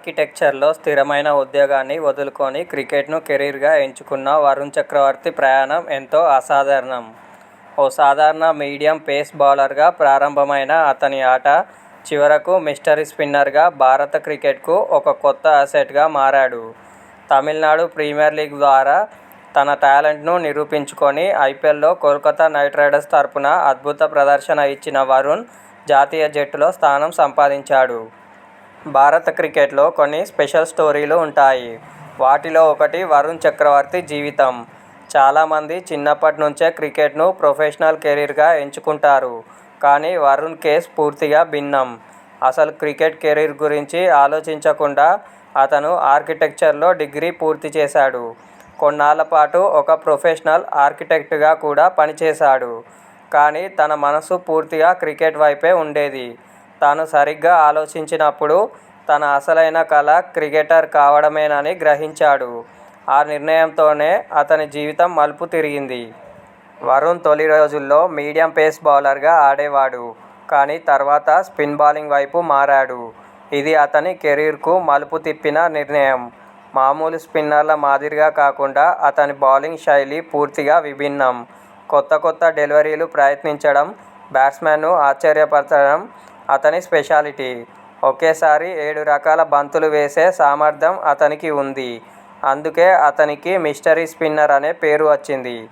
ఆర్కిటెక్చర్లో స్థిరమైన ఉద్యోగాన్ని వదులుకొని క్రికెట్ను కెరీర్గా ఎంచుకున్న వరుణ్ చక్రవర్తి ప్రయాణం ఎంతో అసాధారణం. ఓ సాధారణ మీడియం పేస్ బౌలర్గా ప్రారంభమైన అతని ఆట చివరకు మిస్టరీ స్పిన్నర్గా భారత క్రికెట్కు ఒక కొత్త అసెట్గా మారాడు. తమిళనాడు ప్రీమియర్ లీగ్ ద్వారా తన టాలెంట్ను నిరూపించుకొని ఐపీఎల్లో కోల్కతా నైట్ రైడర్స్ తరపున అద్భుత ప్రదర్శన ఇచ్చిన వరుణ్ జాతీయ జట్టులో స్థానం సంపాదించాడు. భారత క్రికెట్లో కొన్ని స్పెషల్ స్టోరీలు ఉంటాయి. వాటిలో ఒకటి వరుణ్ చక్రవర్తి జీవితం. చాలామంది చిన్నప్పటి నుంచే క్రికెట్ను ప్రొఫెషనల్ కెరీర్గా ఎంచుకుంటారు. కానీ వరుణ్ కేస్ పూర్తిగా భిన్నం. అసలు క్రికెట్ కెరీర్ గురించి ఆలోచించకుండా అతను ఆర్కిటెక్చర్లో డిగ్రీ పూర్తి చేశాడు. కొన్నాళ్ళ పాటు ఒక ప్రొఫెషనల్ ఆర్కిటెక్ట్గా కూడా పనిచేశాడు. కానీ తన మనసు పూర్తిగా క్రికెట్ వైపే ఉండేది. తాను సరిగ్గా ఆలోచించినప్పుడు తన అసలైన కల క్రికెటర్ కావడమేనని గ్రహించాడు. ఆ నిర్ణయంతోనే అతని జీవితం మలుపు తిరిగింది. వరుణ్ తొలి రోజుల్లో మీడియం పేస్ బౌలర్గా ఆడేవాడు. కానీ తర్వాత స్పిన్ బౌలింగ్ వైపు మారాడు. ఇది అతని కెరీర్కు మలుపు తిప్పిన నిర్ణయం. మామూలు స్పిన్నర్ల మాదిరిగా కాకుండా అతని బౌలింగ్ శైలి పూర్తిగా విభిన్నం. కొత్త కొత్త డెలివరీలు ప్రయత్నించడం, బ్యాట్స్మెన్ను ఆశ్చర్యపరచడం అతని స్పెషాలిటీ. ఒకేసారి ఏడు రకాల బంతులు వేసే సామర్థ్యం అతనికి ఉంది. అందుకే అతనికి మిస్టరీ స్పిన్నర్ అనే పేరు వచ్చింది.